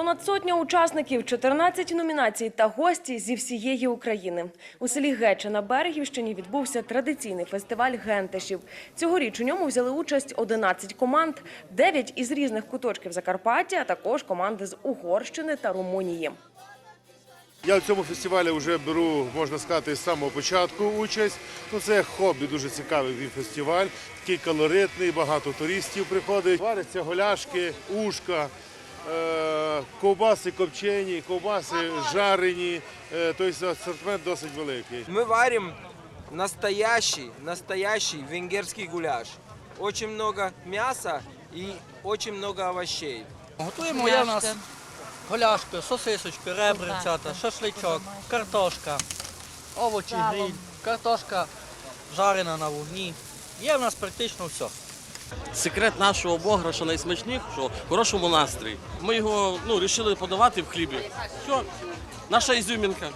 Понад сотня учасників, 14 номінацій та гості зі всієї України. У селі Геча на Берегівщині відбувся традиційний фестиваль гентешів. Цьогоріч у ньому взяли участь 11 команд, 9 із різних куточків Закарпаття, а також команди з Угорщини та Румунії. Я в цьому фестивалі вже беру, можна сказати, з самого початку участь. Ну, це хобі, дуже цікавий фестиваль. Такий колоритний, багато туристів приходить. Варяться голяшки, ушка, ковбаси копчені, ковбаси жарені. Е, тобто асортимент досить великий. Мы варим настоящий, настоящий венгерский гуляш. Очень много мяса и очень много овощей. Готуємо в нас голяшки, сосисочки, ребрицята, шашличок, картошка, овочі, гриль, картошка жарена на вогні. Є в нас практично все. Секрет нашого бограша найсмачнішого в хорошому настрої. Ми його ну, вирішили подавати в хлібі. Все, наша ізюмінка.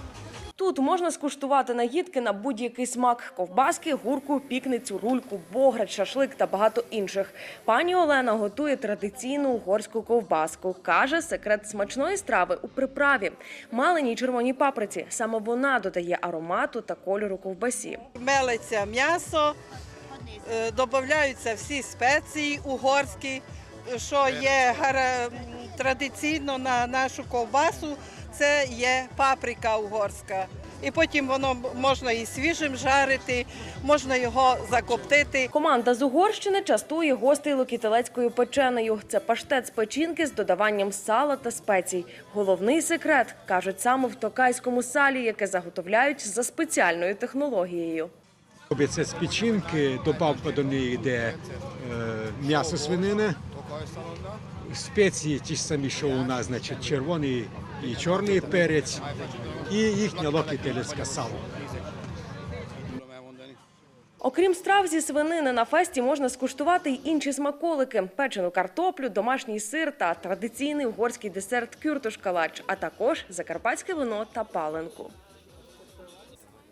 Тут можна скуштувати наїдки на будь-який смак: ковбаски, гурку, пікницю, рульку, бограч, шашлик та багато інших. Пані Олена готує традиційну угорську ковбаску. каже, секрет смачної страви у приправі. Маленій червоній паприці. Саме вона додає аромату та кольору ковбасі. мелиться м'ясо, додаються всі спеції угорські, що є традиційно на нашу ковбасу, це є паприка угорська. І потім воно можна і свіжим жарити, можна його закоптити. Команда з Угорщини частує гостей локітелецькою печенею. Це паштет з печінки з додаванням сала та спецій. Головний секрет кажуть саме в токайському салі, яке заготовляють за спеціальною технологією. Робиться з печінки, добавка до неї йде е, м'ясо свинини, спеції ті ж самі, що у нас, значить, червоний і чорний перець, і їхня локітелецька сало. Окрім страв зі свинини, на фесті можна скуштувати й інші смаколики: печену картоплю, домашній сир та традиційний угорський десерт кюртуш-калач, а також закарпатське вино та паленку.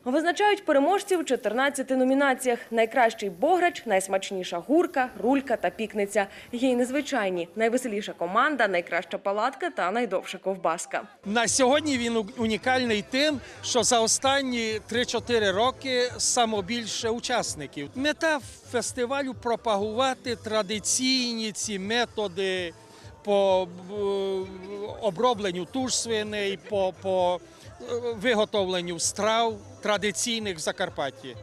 Визначають переможців у 14 номінаціях: найкращий бограч, найсмачніша гурка, рулька та пікниця. Є й незвичайні, найвеселіша команда, найкраща палатка та найдовша ковбаска. На сьогодні він унікальний тим, що за останні 3-4 роки само більше учасників. Мета фестивалю пропагувати традиційні ці методи по е, обробленню туш свиней, по, по е, виготовленню страв традиційних в Закарпатті.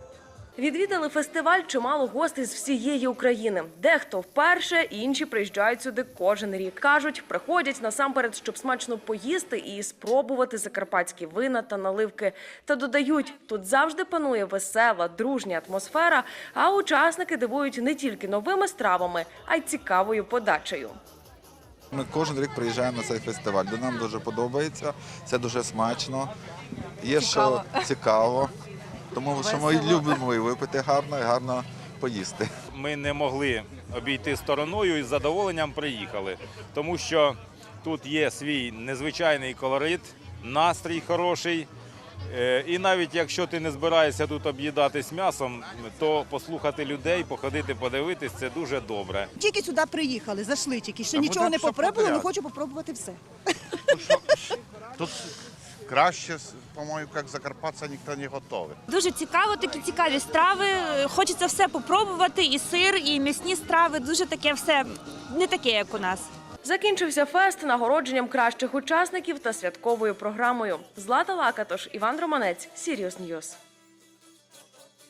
Відвідали фестиваль чимало гостей з всієї України. Дехто вперше, інші приїжджають сюди кожен рік. Кажуть, приходять насамперед, щоб смачно поїсти і спробувати закарпатські вина та наливки. Та додають, тут завжди панує весела, дружня атмосфера, а учасники дивують не тільки новими стравами, а й цікавою подачею. Ми кожен рік приїжджаємо на цей фестиваль. До нам дуже подобається, це дуже смачно. Є що цікаво. Тому що ми любимо і випити гарно, і гарно поїсти. ми не могли обійти стороною і з задоволенням приїхали, тому що тут є свій незвичайний колорит, настрій хороший. Е, І навіть якщо ти не збираєшся тут об'їдатись м'ясом, то послухати людей, походити, подивитись це дуже добре. Тільки сюди приїхали, зайшли тільки. Ще нічого буде не все попробували, але подряд. хочу попробувати все. Тут краще, по-моєму, як закарпатця ніхто не готовий. Дуже цікаво, такі цікаві страви. Хочеться все попробувати, і сир, і м'ясні страви. Дуже таке все не таке, як у нас. Закінчився фест нагородженням кращих учасників та святковою програмою. Злата Лакатош, Іван Романець, Сіріус Ньюс.